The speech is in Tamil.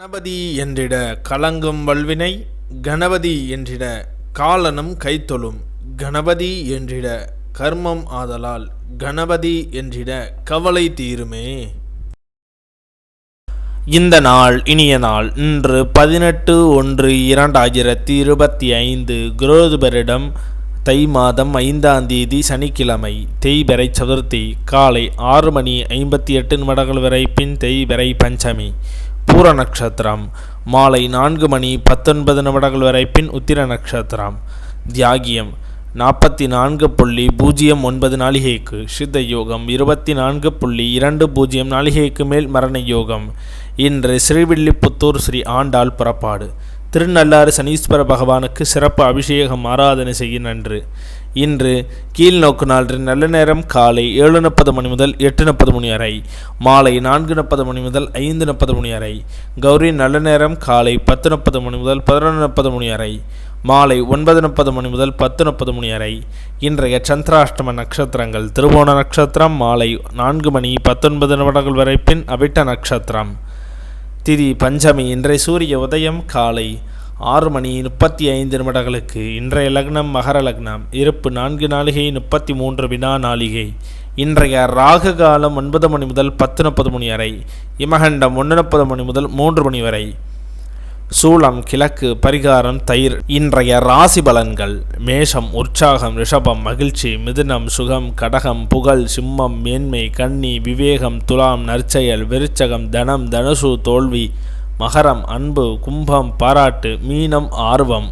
கணபதி என்றிட கலங்கும் வல்வினை கணபதி என்றிட காலனும் கைத்தொழும். கணபதி என்றிட கர்மம் ஆதலால் கணபதி என்றிட கவலை தீருமே. இந்த நாள் இனிய நாள் இன்று பதினெட்டு ஒன்று இரண்டாயிரத்தி இருபத்தி ஐந்து குரோதுபரிடம் தை மாதம் ஐந்தாம் தேதி சனிக்கிழமை தேய்பெறை சதுர்த்தி காலை ஆறு மணி ஐம்பத்தி எட்டு நிமிடங்கள் வரை பின் தேய்பிறை பஞ்சமி. பூர நட்சத்திரம். மாலை நான்கு மணி பத்தொன்பது நிமிடங்கள் வரை பின் உத்திர நட்சத்திரம். தியாகியம் நாற்பத்தி நான்கு புள்ளி பூஜ்ஜியம் ஒன்பது நாளிகைக்கு. சித்த யோகம் இருபத்தி நான்கு புள்ளி இரண்டு பூஜ்ஜியம் நாளிகைக்கு மேல் மரண யோகம். இன்று ஸ்ரீவில்லிபுத்தூர் ஸ்ரீ ஆண்டாள் புறப்பாடு. திருநள்ளாறு சனீஸ்வர பகவானுக்கு சிறப்பு அபிஷேகம் ஆராதனை செய்யும் நன்று. இன்று கீழ் நோக்கு நாள் நல்ல நேரம் காலை ஏழு முப்பது மணி முதல் எட்டு முப்பது மணி வரை மாலை நான்கு முப்பது மணி முதல் ஐந்து முப்பது மணி வரை கௌரி நல்ல நேரம் காலை பத்து முப்பது மணி முதல் பதினொன்று முப்பது மணி வரை மாலை ஒன்பது முப்பது மணி முதல் பத்து முப்பது மணி வரை. இன்றைய சந்திராஷ்டம நட்சத்திரங்கள் திருவோண நட்சத்திரம் மாலை நான்கு மணி பத்தொன்பது நிமிடங்கள் வரை பின் அவிட்ட நட்சத்திரம். திதி பஞ்சமி இன்றைய சூரிய உதயம் காலை ஆறு மணி முப்பத்தி ஐந்து நிமிடங்களுக்கு. இன்றைய லக்னம் மகர லக்னம். இருப்பு நான்கு நாளிகை முப்பத்தி மூன்று வினா நாளிகை. இன்றைய ராகு காலம் ஒன்பது மணி முதல் பத்து முப்பது மணி வரை. இமகண்டம் ஒன்று முப்பது மணி முதல் மூன்று மணி வரை. சூளம் கிழக்கு பரிகாரம் தயிர் இன்றைய ராசி பலன்கள். மேஷம் உற்சாகம் ரிஷபம் மகிழ்ச்சி மிதுனம் சுகம் கடகம் புகழ் சிம்மம் மேன்மை கன்னி விவேகம் துலாம் நற்செயல் விருச்சகம் தனம் தனுசு தோல்வி மகரம் அன்பு கும்பம் பாராட்டு மீனம் ஆர்வம்.